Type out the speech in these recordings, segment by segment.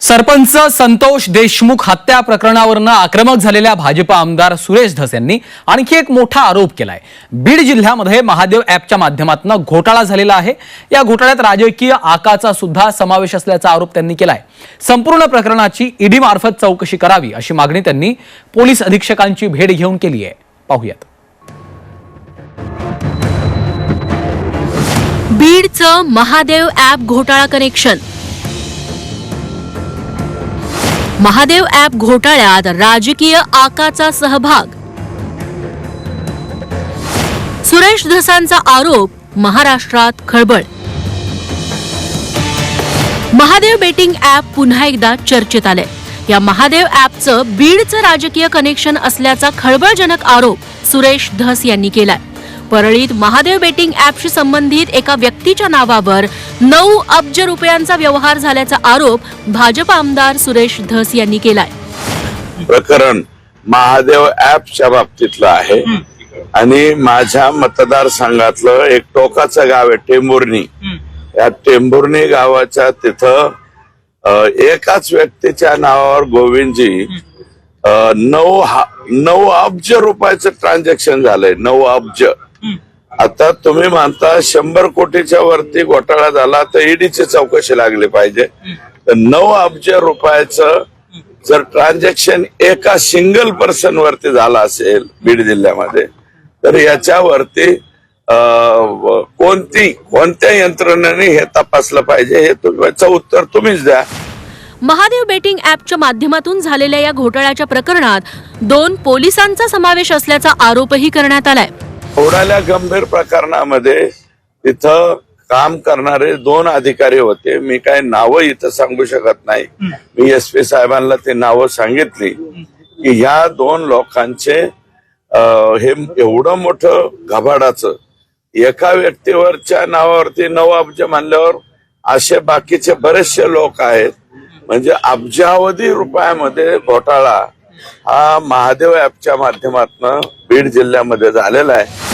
सरपंच संतोष देशमुख हत्या प्रकरणावरनं आक्रमक झालेल्या भाजप आमदार सुरेश धस यांनी आणखी एक मोठा आरोप केलाय. बीड जिल्ह्यामध्ये महादेव ॲपच्या माध्यमातून घोटाळा झालेला आहे. या घोटाळ्यात राजकीय आकाचा सुद्धा समावेश असल्याचा आरोप त्यांनी केलाय. संपूर्ण प्रकरणाची ईडी मार्फत चौकशी करावी अशी मागणी त्यांनी पोलीस अधीक्षकांची भेट घेऊन केली आहे. पाहुयात. बीडचं महादेव ॲप घोटाळा कनेक्शन. महादेव ॲप घोटाळ्यात राजकीय आकाचा सहभाग. सुरेश धसांचा आरोप महाराष्ट्रात खळबळ. महादेव बेटिंग ॲप पुन्हा एकदा चर्चेत आलंय या महादेव ॲपचं बीडचं राजकीय कनेक्शन असल्याचा खळबळजनक आरोप सुरेश धस यांनी केलाय. परळीत महादेव बेटिंग ॲपशी संबंधित एका व्यक्तीच्या नावावर नऊ अब्ज रुपयांचा व्यवहार झाल्याचा आरोप भाजप आमदार सुरेश धस यांनी केलाय. प्रकरण महादेव ऍपच्या बाबतीतलं आहे. आणि माझ्या मतदारसंघातलं एक टोकाचं गाव आहे टेंभुर्णी. या टेंभुर्णी गावाच्या तिथं एकाच व्यक्तीच्या नावावर गोविंदजी नऊ हा- नऊ अब्ज रुपयाचं ट्रान्झॅक्शन झालंय नऊ अब्ज. आता तुम्ही म्हणता शंभर कोटीच्या वरती घोटाळा झाला तर ईडीची चौकशी लागली पाहिजे. तर नऊ अब्ज रुपयाचं जर ट्रान्झॅक्शन एका सिंगल पर्सन वरती झाला असेल बीड जिल्ह्यामध्ये तर याच्यावरती कोणती कोणत्या यंत्रणेने हे तपासलं पाहिजे हे तुम्ही उत्तर तुम्हीच द्या. महादेव बेटिंग ॲपच्या माध्यमातून झालेल्या या घोटाळ्याच्या प्रकरणात दोन पोलिसांचा समावेश असल्याचा आरोपही करण्यात आलाय. एवढ्या गंभीर प्रकरणामध्ये तिथं काम करणारे दोन अधिकारी होते. मी काय नावं इथं सांगू शकत नाही. मी एस पी साहेबांना ते नावं सांगितली. की ह्या दोन लोकांचे हे एवढं मोठं घबाडाचं एका व्यक्तीवरच्या नावावरती नऊ अब्ज म्हणल्यावर असे बाकीचे बरेचसे लोक आहेत. म्हणजे अब्जावधी रुपयामध्ये घोटाळा हा महादेव ऍपच्या माध्यमातून बीड जिल्ह्यामध्ये झालेला आहे.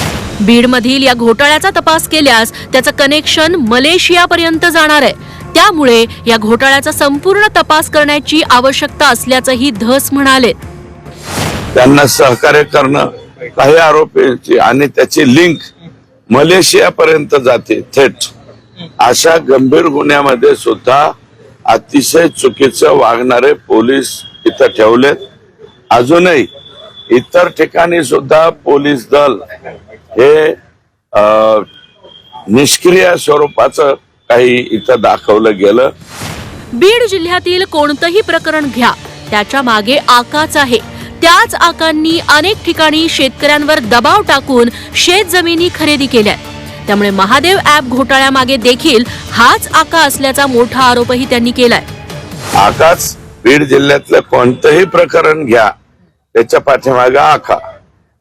बीडमधील या घोटाळ्याचा तपास केल्यास त्याचं कनेक्शन मलेशियापर्यंत जाणार आहे. त्यामुळे या घोटाळ्याचा संपूर्ण तपास करण्याची आवश्यकता असल्याचंही धस म्हणाले. त्यांना सहकार्य करणं काही आरोपींची आणि त्याची लिंक मलेशियापर्यंत जाते थेट. अशा गंभीर गुन्ह्यामध्ये सुद्धा अतिशय चुकीचं वागणारे पोलीस इथं ठेवलेत. अजूनही इतर ठिकाणी सुद्धा पोलीस दल हे निष्क्रिय स्वरूपाचं काही इथं दाखवलं गेलं. बीड जिल्ह्यातील कोणतंही प्रकरण घ्या. त्याच्यामागे आकाच आहे. त्याच आकांनी अनेक ठिकाणी शेतकऱ्यांवर दबाव टाकून शेत जमिनी खरेदी केल्या त्यामुळे महादेव ॲप घोटाळ्यामागे देखील हाच आका असल्याचा मोठा आरोपही त्यांनी केलाय. आकाच बीड जिल्ह्यातलं कोणतंही प्रकरण घ्या. त्याच्या पाठीमागे आखा.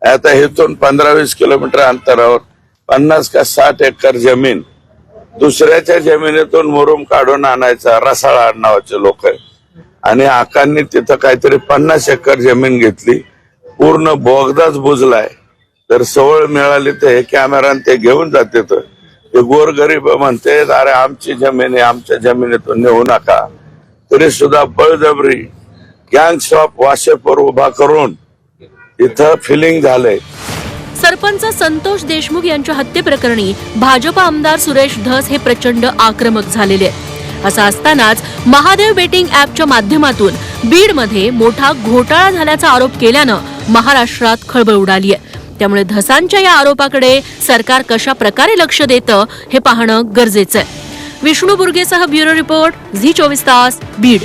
आता इथून पंधरा वीस किलोमीटर अंतरावर पन्नास का साठ एकर जमीन दुसऱ्याच्या जमिनीतून मुरुम काढून आणायचा रसाळा नावाचे लोक आहे आणि आकांनी तिथं काहीतरी पन्नास एकर जमीन घेतली पूर्ण बोगदाच बुजलाय. तर सवळ मिळाली तर हे कॅमेरा ते घेऊन जाते ते गोरगरीब म्हणते अरे आमची जमीन आहे आमच्या जमिनीतून नेऊ नका. तरी सुद्धा बळजबरी गँग शॉप वाशेपर उभा करून इथं फिलिंग झालंय. सरपंच संतोष देशमुख यांच्या हत्येप्रकरणी भाजपा आमदार सुरेश धस हे प्रचंड आक्रमक झालेले आहेत. असं असतानाच महादेव बेटिंग ऍपच्या माध्यमातून बीडमध्ये मोठा घोटाळा झाल्याचा आरोप केल्यानं महाराष्ट्रात खळबळ उडाली आहे. त्यामुळे धसांच्या या आरोपाकडे सरकार कशा प्रकारे लक्ष देतं हे पाहणं गरजेचं आहे. विष्णू बुर्गेसह ब्युरो रिपोर्ट झी चोवीस तास बीड.